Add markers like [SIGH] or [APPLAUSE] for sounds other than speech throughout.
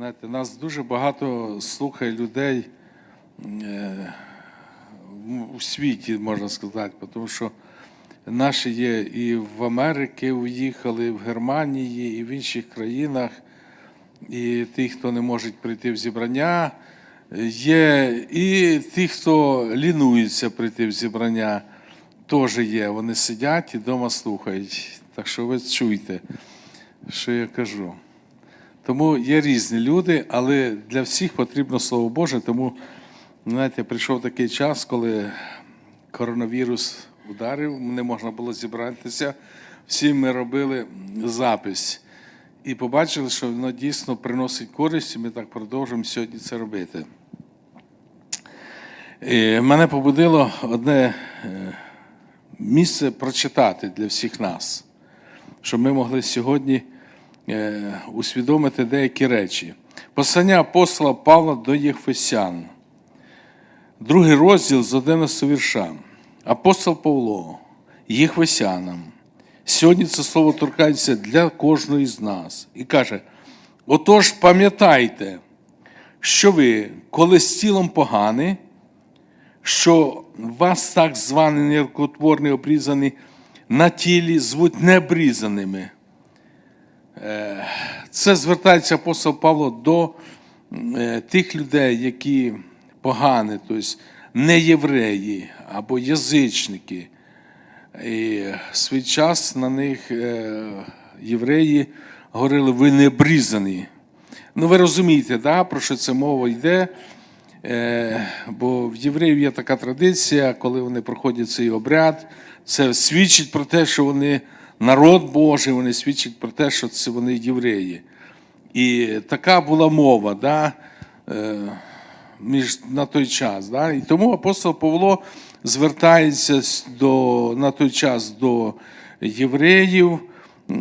Знаєте, нас дуже багато слухає людей е, у світі, можна сказати, тому що наші є і в Америці уїхали, і в Германії, і в інших країнах, і ті, хто не можуть прийти в зібрання, є і ті, хто лінується прийти в зібрання, теж є. Вони сидять і вдома слухають. Так що ви чуйте, що я кажу. Тому є різні люди, але для всіх потрібно Слово Боже. Тому, знаєте, прийшов такий час, коли коронавірус ударив, не можна було зібратися. Всі ми робили запис і побачили, що воно дійсно приносить користь, і ми так продовжуємо сьогодні це робити. І мене побудило одне е, місце прочитати для всіх нас, щоб ми могли сьогодні усвідомити деякі речі. Послання апостола Павла до Єфесян, другий розділ з 11 вірша. Апостол Павло, Єхвесянам. Сьогодні це слово торкається для кожного з нас і каже: отож, пам'ятайте, що ви, коли з тілом погані, що вас так звані неркотворні обрізані на тілі звуть необрізаними. Е, Це звертається апостол Павло до е, тих людей, які погані, тобто не євреї або язичники. І свій час на них е, євреї говорили, ви не обрізані. Ну, ви розумієте, да, про що це мова йде. Бо в євреїв є така традиція, коли вони проходять цей обряд, це свідчить про те, що вони народ Божий, вони свідчать про те, що це вони євреї. І така була мова да, е, між, на той час. Да? І тому апостол Павло звертається до, на той час до євреїв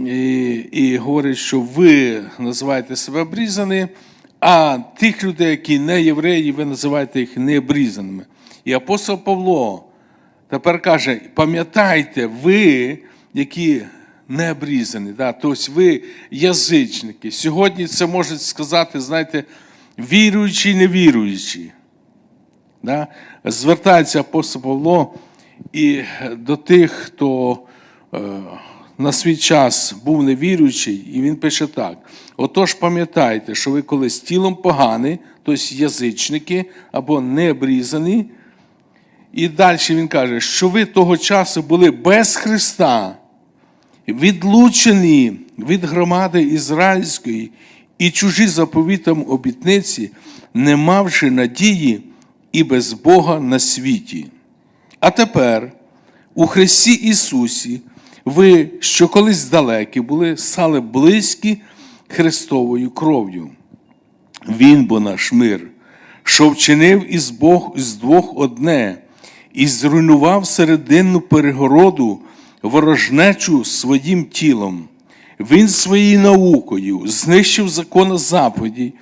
і, і говорить, що ви називаєте себе обрізані, а тих людей, які не євреї, ви називаєте їх необрізаними. І апостол Павло тепер каже: пам'ятайте, ви, які не обрізані, да? тобто ви язичники. Сьогодні це можуть сказати, знаєте, віруючі і невіруючі. Да? Звертається апостол Павло і до тих, хто е, на свій час був невіруючий, і він пише так: отож, пам'ятайте, що ви колись тілом погані, тобто язичники або не обрізані. І далі він каже, що ви того часу були без Христа, відлучені від громади ізраїльської і чужі заповітам обітниці, не мавши надії і без Бога на світі. А тепер у Христі Ісусі ви, що колись далекі були, стали близькі Христовою кров'ю. Він бо наш мир, що вчинив із Бог з двох одне, і зруйнував серединну перегороду ворожнечу своїм тілом. Він своєю наукою знищив закон заповідей,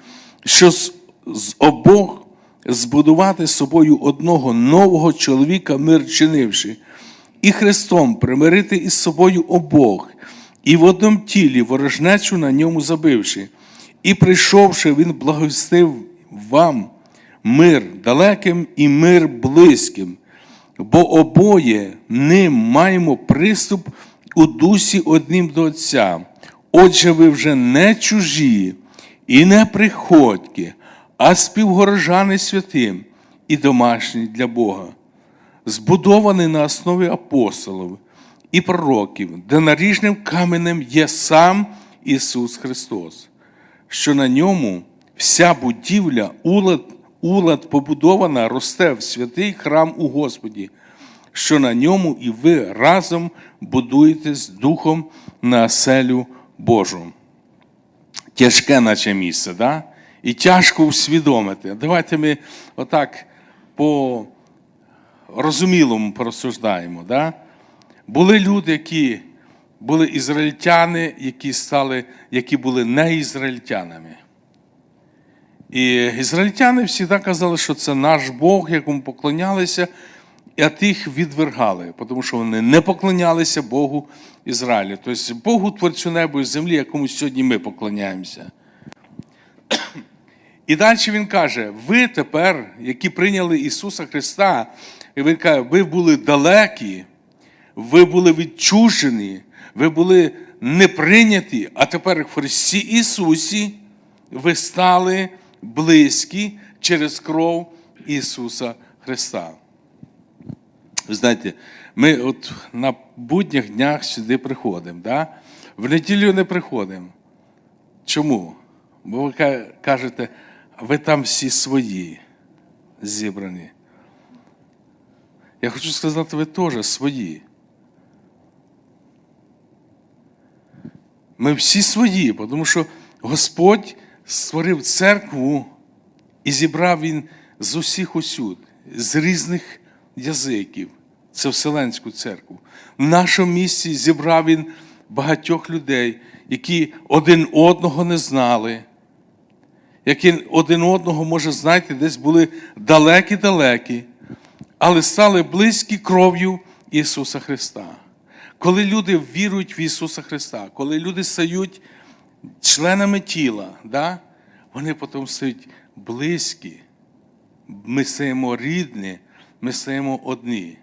що з, з обох збудувати собою одного нового чоловіка мир чинивши, і Христом примирити із собою обох, і в одному тілі ворожнечу на ньому забивши. І прийшовши, він благостив вам мир далеким і мир близьким, бо обоє ним маємо приступ у дусі одним до Отця. Отже, ви вже не чужі і не приходьки, а співгорожани святим і домашні для Бога збудований на основі апостолів і пророків, де наріжним каменем є сам Ісус Христос, що на ньому вся будівля, улад, улад побудована, росте в святий храм у Господі, що на ньому і ви разом будуєтесь духом на оселю Божу. Тяжке, наче місце, да? і тяжко усвідомити. Давайте ми отак по розумілому порозсуждаємо. Да? Були люди, які були ізраїльтяни, які стали, які були не ізраїльтянами. І ізраїльтяни завжди казали, що це наш Бог, якому поклонялися, а тих відвергали, тому що вони не поклонялися Богу Ізраїлю. Тобто Богу творцю небо і землі, якому сьогодні ми поклоняємося. І далі він каже: ви тепер, які прийняли Ісуса Христа, і він каже, ви були далекі, ви були відчужені, ви були не прийняті, а тепер в Христі Ісусі ви стали близькі через кров Ісуса Христа. Ви знаєте, ми от на будніх днях сюди приходимо, да? в неділю не приходимо. Чому? Бо ви кажете, ви там всі свої зібрані. Я хочу сказати, ви теж свої. Ми всі свої, тому що Господь створив церкву і зібрав він з усіх усюд, з різних язиків. Це Вселенську церкву. В нашому місці зібрав він багатьох людей, які один одного не знали, які один одного, може, знаєте, десь були далекі-далекі, але стали близькі кров'ю Ісуса Христа. Коли люди вірують в Ісуса Христа, коли люди стають членами тіла, да, вони потім стають близькі. Ми стаємо рідні, ми стаємо одні.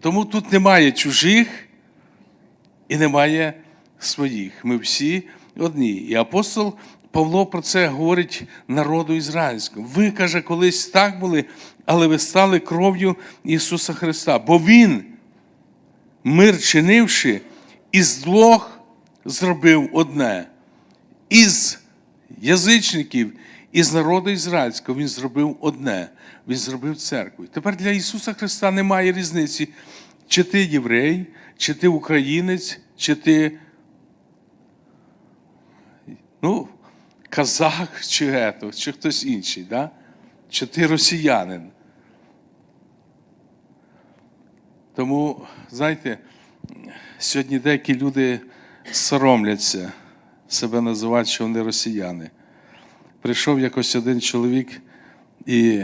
Тому тут немає чужих і немає своїх. Ми всі одні. І апостол Павло про це говорить народу ізраїльському. Ви, каже, колись так були, але ви стали кров'ю Ісуса Христа. Бо Він, мир чинивши, із двох зробив одне. Із язичників, із народу ізраїльського Він зробив одне. Він зробив церкву. Тепер для Ісуса Христа немає різниці, чи ти єврей, чи ти українець, чи ти ну, казах, чи ето, чи хтось інший, да? чи ти росіянин. Тому, знаєте, сьогодні деякі люди соромляться себе називати, що вони росіяни. Прийшов якось один чоловік, і,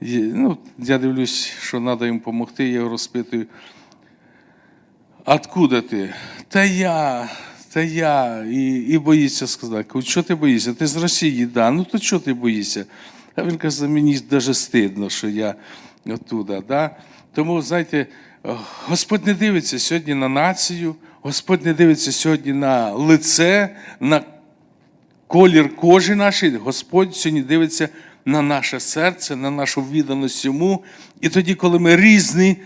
ну, я дивлюсь, що треба їм допомогти, я його розпитую. Откуда ти? Та я, та я. І, і боїться сказати. Що ти боїшся? Ти з Росії, да. Ну то чого ти боїшся? А він каже, мені навіть стидно, що я оттуда. Да? Тому, знаєте, Господь не дивиться сьогодні на націю, Господь не дивиться сьогодні на лице, на колір кожи нашої. Господь сьогодні дивиться на наше серце, на нашу відданість йому. І тоді, коли ми різні,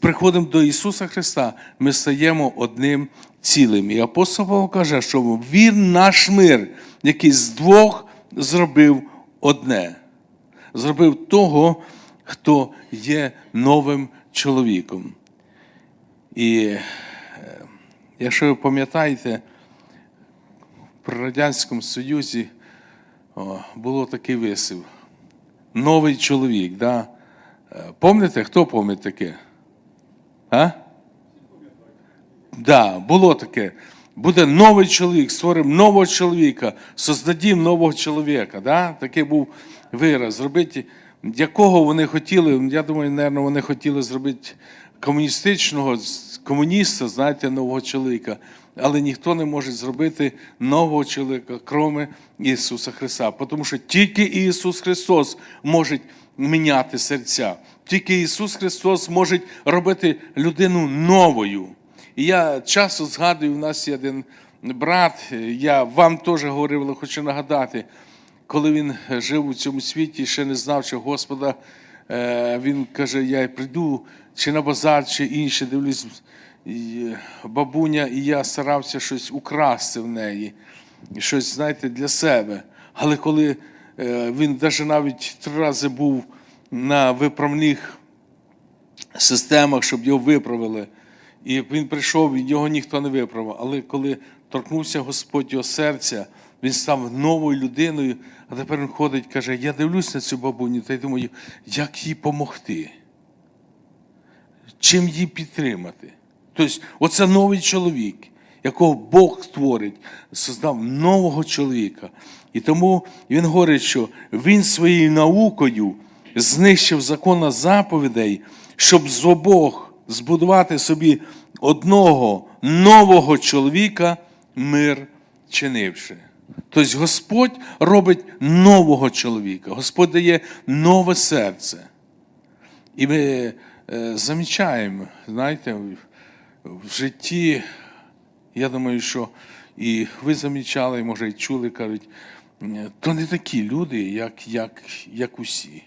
приходимо до Ісуса Христа, ми стаємо одним цілим. І апостол Павло каже, що Він наш мир, який з двох зробив одне. Зробив того, хто є новим чоловіком. І якщо ви пам'ятаєте, при Радянському Союзі було такий висів. Новий чоловік. Да? Е, Помните, хто пам'ятає таке? А? Да, було таке. Буде новий чоловік, створимо нового чоловіка, создадім нового чоловіка. Да? Такий був вираз. Зробити, якого вони хотіли, я думаю, мабуть, вони хотіли зробити комуністичного комуніста, знаєте, нового чоловіка. Але ніхто не може зробити нового чоловіка, крім Ісуса Христа. Тому що тільки Ісус Христос може міняти серця. Тільки Ісус Христос може робити людину новою. І я часто згадую, у нас є один брат, я вам теж говорив, але хочу нагадати, коли він жив у цьому світі, ще не знав, що Господа, е, він каже, я прийду чи на базар, чи інше, дивлюсь, бабуня, і я старався щось украсти в неї, щось, знаєте, для себе. Але коли е, він навіть навіть три рази був на виправних системах, щоб його виправили. І він прийшов, і його ніхто не виправив. Але коли торкнувся Господь його серця, він став новою людиною, а тепер він ходить, каже: Я дивлюсь на цю бабуню та й думаю, як їй допомогти, чим її підтримати. Тобто, оце новий чоловік, якого Бог створить, создав нового чоловіка. І тому він говорить, що він своєю наукою знищив закон заповідей, щоб з обох збудувати собі одного нового чоловіка, мир чинивши. Тобто Господь робить нового чоловіка, Господь дає нове серце. І ми замічаємо, знаєте, в, житті, я думаю, що і ви замічали, може, і чули, кажуть, то не такі люди, як, як, як усі.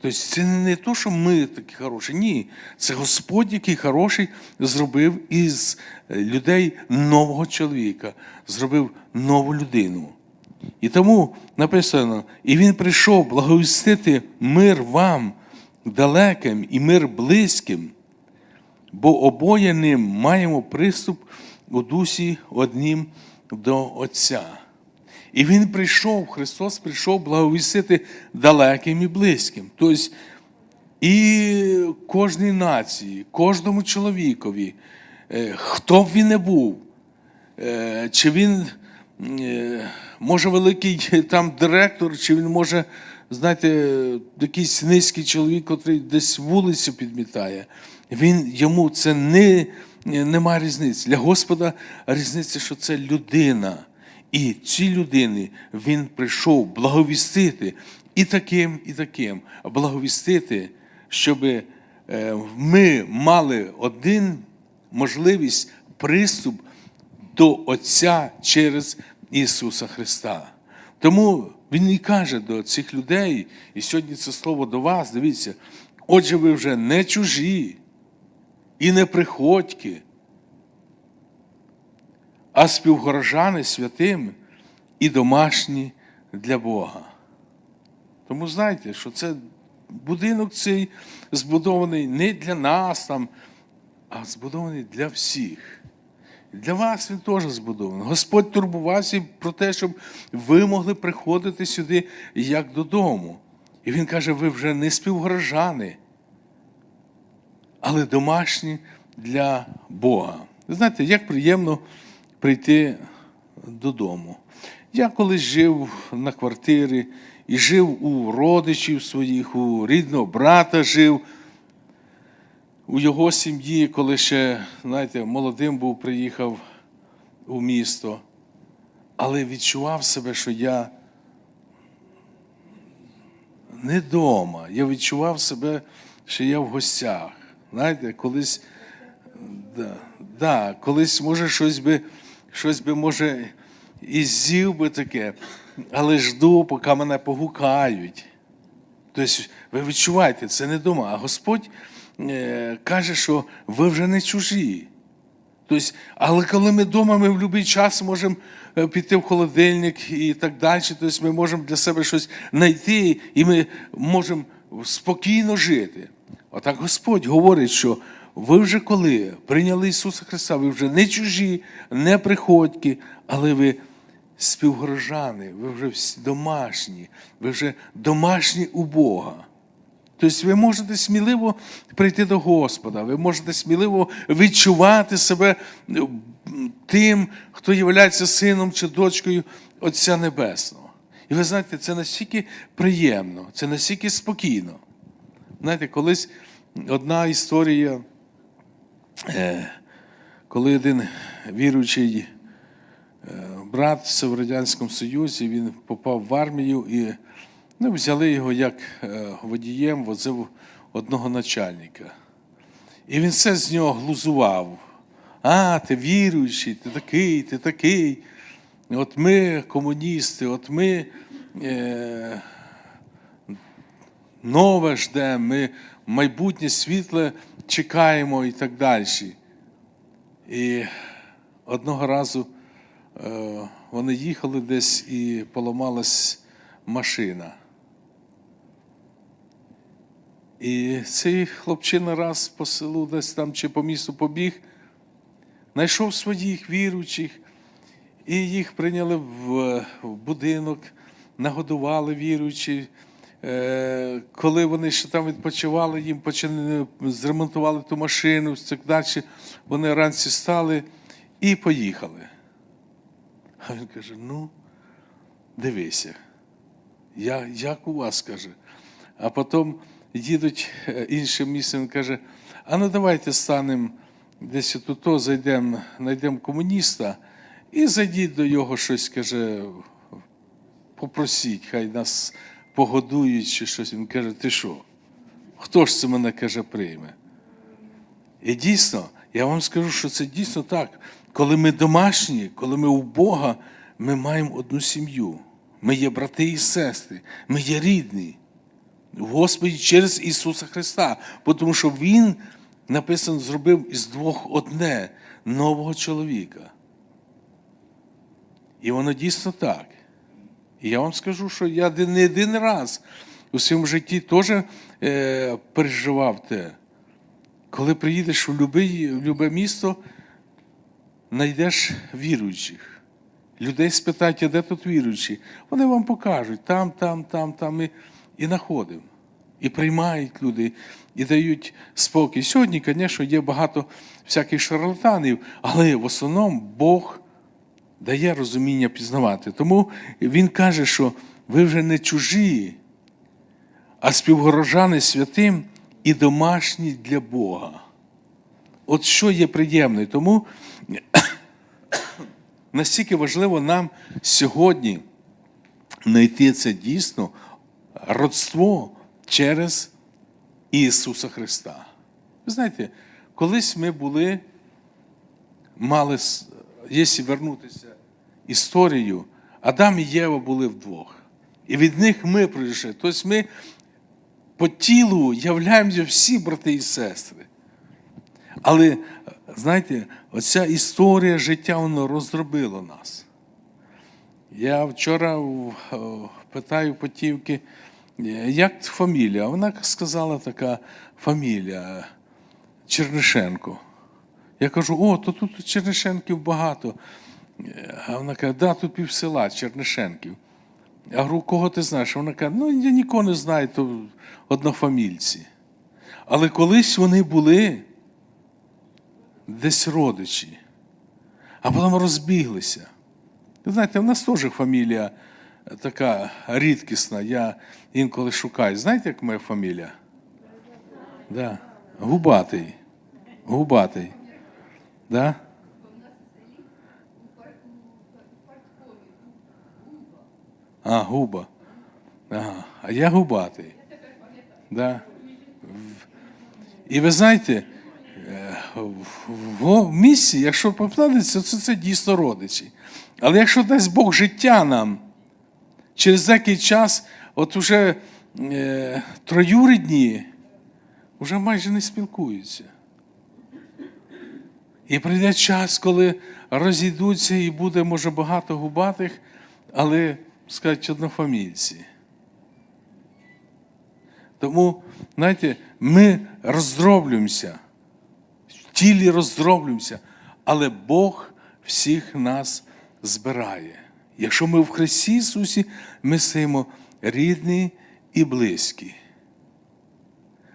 Тобто це не то, що ми такі хороші. Ні. Це Господь, який хороший, зробив із людей нового чоловіка, зробив нову людину. І тому написано: і він прийшов благовістити мир вам далеким і мир близьким, бо обоє ним маємо приступ у дусі одним до Отця. І Він прийшов, Христос прийшов благовістити далеким і близьким. Тобто і кожній нації, кожному чоловікові, е, хто б він не був, е, чи він е, може великий там директор, чи він може, знаєте, якийсь низький чоловік, який десь вулицю підмітає. Він йому це не, немає різниці. Для Господа різниця, що це людина. І цій людини він прийшов благовістити і таким, і таким, благовістити, щоб е, ми мали один можливість приступ до Отця через Ісуса Христа. Тому Він і каже до цих людей, і сьогодні це слово до вас, дивіться, отже, ви вже не чужі і не приходьки, а співгорожани святим і домашні для Бога. Тому знайте, що це будинок цей збудований не для нас, там, а збудований для всіх. Для вас він теж збудований. Господь турбувався про те, щоб ви могли приходити сюди як додому. І Він каже, ви вже не співгорожани, але домашні для Бога. Ви знаєте, як приємно прийти додому. Я колись жив на квартирі і жив у родичів своїх, у рідного брата жив, у його сім'ї, коли ще, знаєте, молодим був, приїхав у місто, але відчував себе, що я не вдома. Я відчував себе, що я в гостях. Знаєте, колись, да, да, колись, може, щось би, щось би, може, і з'їв би таке, але жду, поки мене погукають. Тобто, ви відчуваєте, це не дома. А Господь каже, що ви вже не чужі. Тобто, але коли ми вдома, ми в будь-який час можемо е, піти в холодильник і так далі. Тобто ми можемо для себе щось знайти, і ми можемо спокійно жити. Отак Господь говорить, що ви вже коли прийняли Ісуса Христа, ви вже не чужі, не приходьки, але ви співгорожани, ви вже домашні, ви вже домашні у Бога. Тобто ви можете сміливо прийти до Господа, ви можете сміливо відчувати себе тим, хто є сином чи дочкою Отця Небесного. І ви знаєте, це настільки приємно, це настільки спокійно. Знаєте, колись одна історія, е, коли один віруючий е, брат в Радянському Союзі, він попав в армію і ну, взяли його як е, водієм, возив одного начальника. І він все з нього глузував. А, ти віруючий, ти такий, ти такий. От ми комуністи, от ми е, нове ждемо, ми майбутнє світле чекаємо і так далі. І одного разу е, вони їхали десь і поламалась машина. І цей хлопчина раз по селу десь там чи по місту побіг, знайшов своїх віруючих, і їх прийняли в, будинок, нагодували віруючі. Е, Коли вони ще там відпочивали, їм почали зремонтували ту машину, так далі. Вони вранці стали і поїхали. А він каже: ну, дивися, я, як у вас каже. А потім їдуть е, іншим місцем, він каже: а ну давайте станемо десь тут, зайдемо, знайдемо комуніста І зайдіть до його щось, каже, попросіть, хай нас погодують чи щось. Він каже, ти що? Хто ж це мене каже, прийме? І дійсно, я вам скажу, що це дійсно так. Коли ми домашні, коли ми у Бога, ми маємо одну сім'ю. Ми є брати і сестри, ми є рідні в Господі через Ісуса Христа. Тому що Він, написано, зробив із двох одне нового чоловіка. І воно дійсно так. І я вам скажу, що я не один раз у своєму житті теж е, переживав те. Коли приїдеш любе, любе місто, знайдеш віруючих. Людей спитають, а де тут віруючі? Вони вам покажуть там, там, там, там. І, і знаходимо. І приймають люди, і дають спокій. Сьогодні, звісно, є багато всяких шарлатанів, але в основному Бог дає розуміння пізнавати. Тому Він каже, що ви вже не чужі, а співгорожани святим і домашні для Бога. От що є приємне. Тому [COUGHS] настільки важливо нам сьогодні знайти це дійсно родство через Ісуса Христа. Ви знаєте, колись ми були, мали, якщо вернутися історію, Адам і Єва були вдвох. І від них ми прийшли. Тобто ми по тілу являємося всі брати і сестри. Але, знаєте, оця історія життя воно розробило нас. Я вчора питаю Потівки, «Е, як фамілія? Вона сказала така фамілія Чернишенко. Я кажу, о, то тут Чернишенків багато. Е, А вона каже, да, тут пів села Чернишенків. Я говорю, кого ти знаєш? Вона каже, ну я нікого не знаю, то однофамільці. Але колись вони були десь родичі, а потім розбіглися. Ви знаєте, в нас теж фамілія така рідкісна. Я інколи шукаю. Знаєте, як моя фамілія? Да. Губатий. Губатий. Да? А, губа. Ага. А я губатий. Да. І ви знаєте, е, в- місці, якщо попадеться, то це дійсно родичі. Але якщо дасть Бог життя нам, через деякий час, от уже е, троюрідні вже майже не спілкуються. І прийде час, коли розійдуться і буде, може, багато губатих, але, скажуть, однофамільці. Тому, знаєте, ми роздроблюємося, в тілі роздроблюємося, але Бог всіх нас збирає. Якщо ми в Христі Ісусі, ми стаємо рідні і близькі.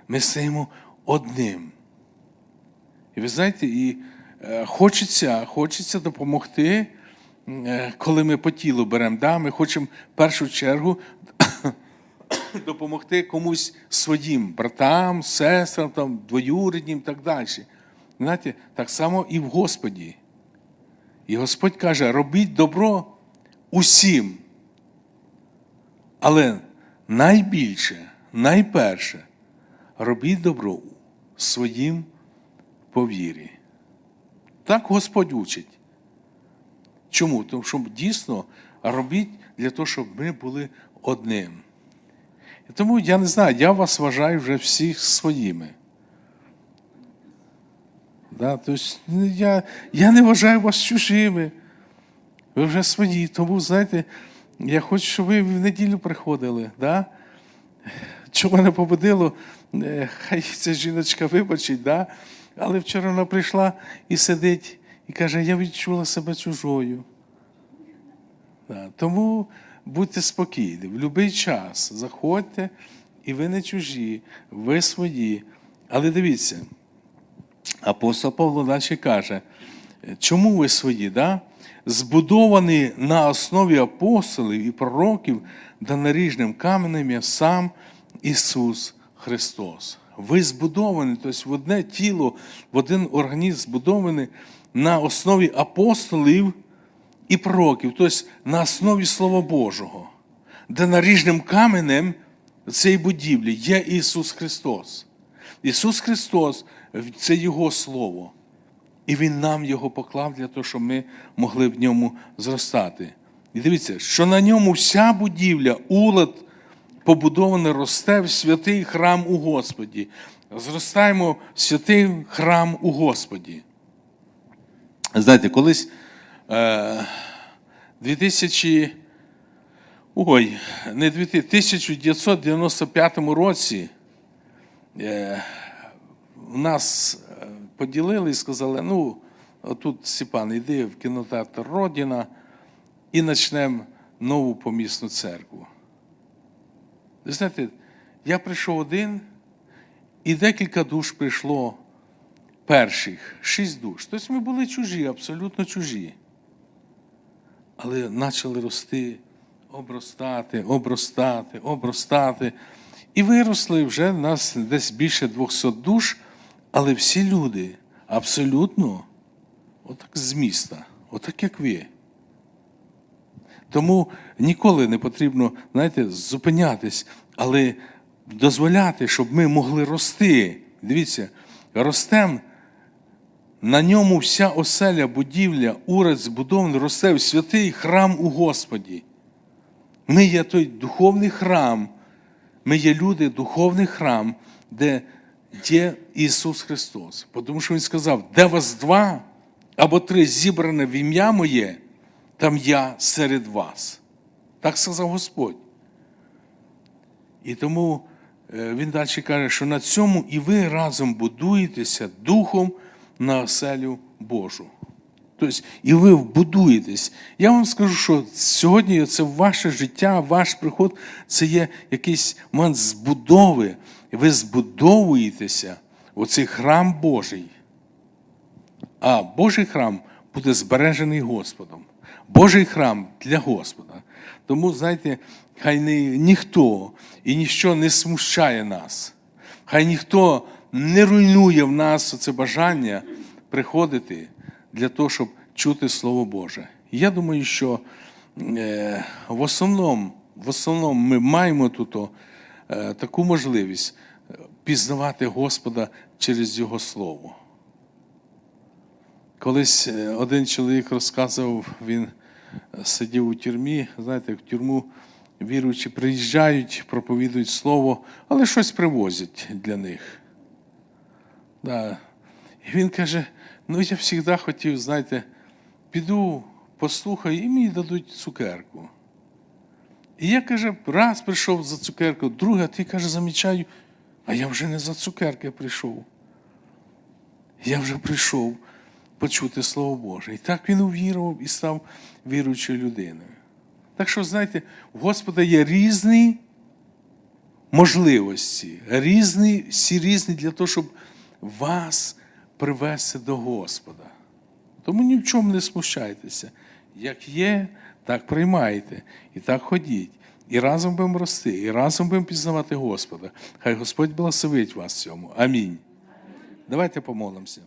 Ми стаємо одним. І ви знаєте, і е, хочеться, хочеться допомогти, е, коли ми по тілу беремо. Да? Ми хочемо в першу чергу [COUGHS] допомогти комусь своїм братам, сестрам, там, двоюріднім і так далі. Знаєте, так само і в Господі. І Господь каже: робіть добро усім. Але найбільше, найперше, робіть добро своїм по вірі. Так Господь учить. Чому? Тому що дійсно робіть для того, щоб ми були одним. І тому я не знаю, я вас вважаю вже всіх своїми. Да? Тобто, я, я не вважаю вас чужими. Ви вже свої. Тому, знаєте, я хочу, щоб ви в неділю приходили. Да? Що мене побудило, е, хай ця жіночка вибачить, да? але вчора вона прийшла і сидить і каже, я відчула себе чужою. Да. Тому будьте спокійні, в будь-який час заходьте, і ви не чужі, ви свої. Але дивіться, апостол Павло далі каже, чому ви свої? Да? Збудовані на основі апостолів і пророків, да наріжним каменем є сам Ісус Христос. Ви збудовані, тобто в одне тіло, в один організм збудовані на основі апостолів і пророків, тобто на основі Слова Божого, де наріжним каменем цієї будівлі є Ісус Христос. Ісус Христос це Його Слово. І Він нам його поклав для того, щоб ми могли в ньому зростати. І дивіться, що на ньому вся будівля, улад побудована, росте в святий храм у Господі. Зростаємо в святий храм у Господі. Знаєте, колись е, 2000, ой, не 2000, 1995 році е, в нас е, поділили і сказали: ну, отут, Степан, йди в кінотеатр Родіна і почнемо нову помісну церкву. Ви знаєте, я прийшов один, і декілька душ прийшло перших, шість душ. Тобто ми були чужі, абсолютно чужі. Але почали рости, обростати, обростати, обростати. І виросли вже в нас десь більше 200 душ, але всі люди абсолютно отак з міста, отак як ви. Тому ніколи не потрібно, знаєте, зупинятись, але дозволяти, щоб ми могли рости. Дивіться, ростем, на ньому вся оселя, будівля, уряд збудований, росте в святий храм у Господі. Ми є той духовний храм, ми є люди, духовний храм, де є Ісус Христос. Тому що Він сказав, де вас два або три зібране в ім'я моє, там я серед вас. Так сказав Господь. І тому е, він далі каже, що на цьому і ви разом будуєтеся духом на оселю Божу. Тобто, і ви вбудуєтесь. Я вам скажу, що сьогодні це ваше життя, ваш приход це є якийсь момент збудови. Ви збудовуєтеся у цей храм Божий. А Божий храм буде збережений Господом. Божий храм для Господа. Тому, знаєте, хай ні, ніхто і ніщо не смущає нас. Хай ніхто не руйнує в нас це бажання приходити для того, щоб чути Слово Боже. Я думаю, що е, в основному, в основному ми маємо тут таку можливість е, пізнавати Господа через Його Слово. Колись е, один чоловік розказував, він е, сидів у тюрмі, знаєте, в тюрму віруючі приїжджають, проповідують слово, але щось привозять для них. Да. І він каже: ну я завжди хотів, знаєте, піду, послухаю, і мені дадуть цукерку. І я каже, раз прийшов за цукерку, друге, а ти каже, замічаю, а я вже не за цукерки прийшов. Я вже прийшов почути Слово Боже. І так він увірував і став віруючою людиною. Так що, знаєте, у Господа є різні можливості, різні, всі різні для того, щоб вас привести до Господа. Тому ні в чому не смущайтеся. Як є, так приймайте, і так ходіть. І разом будемо рости, і разом будемо пізнавати Господа. Хай Господь благословить вас в цьому. Амінь. Давайте помолимося.